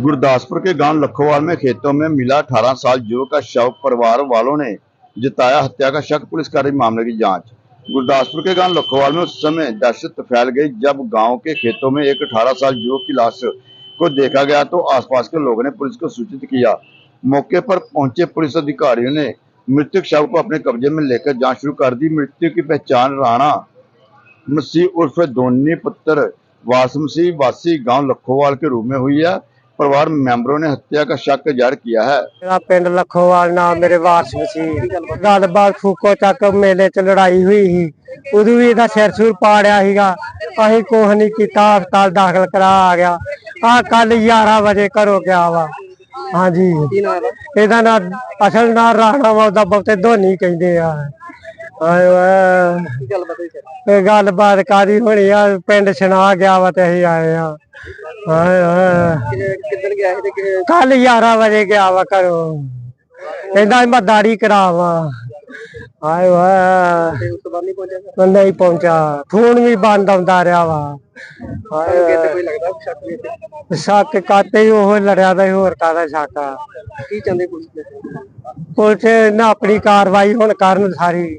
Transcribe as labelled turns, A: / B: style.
A: गुरदासपुर के गाँव लखोवाल में खेतों में मिला 18 साल युवक का शव परिवार वालों ने जताया हत्या का शक, पुलिस कर रही मामले की जाँच। गुरदासपुर के गाँव लखोवाल में उस समय दहशत फैल गई जब गाँव के खेतों में एक 18 साल युवक की लाश को देखा गया तो आसपास के लोगों ने पुलिस को सूचित किया। मौके पर पहुँचे पुलिस अधिकारियों ने मृतक शव को अपने कब्जे में लेकर जाँच शुरू कर दी। मृत्यु की पहचान राणा मसीह उर्फ़ धोनी पुत्र वासमसी वासी गाँव लखोवाल के रूप में हुई है। परिवार मेंबरों ने हत्या का शक जाहिर किया है
B: ਮੇਰਾ ਪਿੰਡ ਲਖੋਵਾਲ ਨਾਮ ਮੇਰੇ ਵਾਰਸ ਸੀ ਗੱਲਬਾਤ ਫੂਕੋ ਚੱਕ ਮੇਲੇ 'ਚ ਲੜਾਈ ਹੋਈ ਸੀ ਉਦੋਂ ਵੀ ਇਹਦਾ ਸਿਰ ਸੂਰ ਪਾੜਿਆ ਸੀਗਾ ਅਸੀਂ ਕੁਛ ਨਹੀਂ ਕੀਤਾ ਹਸਪਤਾਲ ਦਾਖਲ ਕਰਾ ਆ ਗਿਆ ਆ ਕੱਲ 11 ਵਜੇ ਘਰੋਂ ਗਿਆ ਵਾ ਹਾਂਜੀ ਇਹਦਾ ਨਾਂ ਅਸਲ ਨਾਂ ਰਾਣਾ ਵਾ ਉਹਦਾ ਬਹੁਤੇ ਧੋਨੀ ਕਹਿੰਦੇ ਆ ਆਏ ਵਾ ਇਹ ਗੱਲਬਾਤ ਕਾਦੀ ਹੋਣੀ ਆ ਪਿੰਡ ਸੁਣਾ ਗਿਆ ਵਾ ਤੇ ਅਸੀਂ ਆਏ ਆ ਆਏ ਆਏ
C: ਕਿੱਦਣ ਗਿਆ ਸੀ ਤੇ ਕਿ-
B: ਕੱਲ 11 ਵਜੇ ਗਿਆ ਵਾ ਘਰੋਂ। ਕਹਿੰਦਾ ਮੈਂ ਦਾੜੀ ਕਰਾਵਾ। ਵਾ
C: ਤੇ ਉਸ ਤੋਂ ਬਾਅਦ ਨਹੀਂ ਪਹੁੰਚਿਆ ਫਿਰ?
B: ਉਹ ਨਹੀਂ ਪਹੁੰਚਾ ਫੋਨ ਵੀ ਬੰਦ ਆਉਂਦਾ ਰਿਹਾ ਵਾ।
C: ਤੁਹਾਨੂੰ ਕਿਤੇ ਕੋਈ ਲੱਗਦਾ? ਸ਼ੱਕ ਵੀ ਇੱਥੇ?
B: ਸ਼ੱਕ ਕਾਤੇ ਹੀ ਉਹ ਲੜਿਆ ਦਾ ਸੀ, ਹੋਰ ਕਾਦਾ ਸ਼ੱਕ ਆ?
C: ਕੀ ਚਾਹੁੰਦੇ ਪੁਲਿਸ ਦੇ?
B: ਪੁਲਿਸ ਨਾ ਆਪਣੀ ਕਾਰਵਾਈ ਹੁਣ ਕਰਨ ਸਾਰੀ।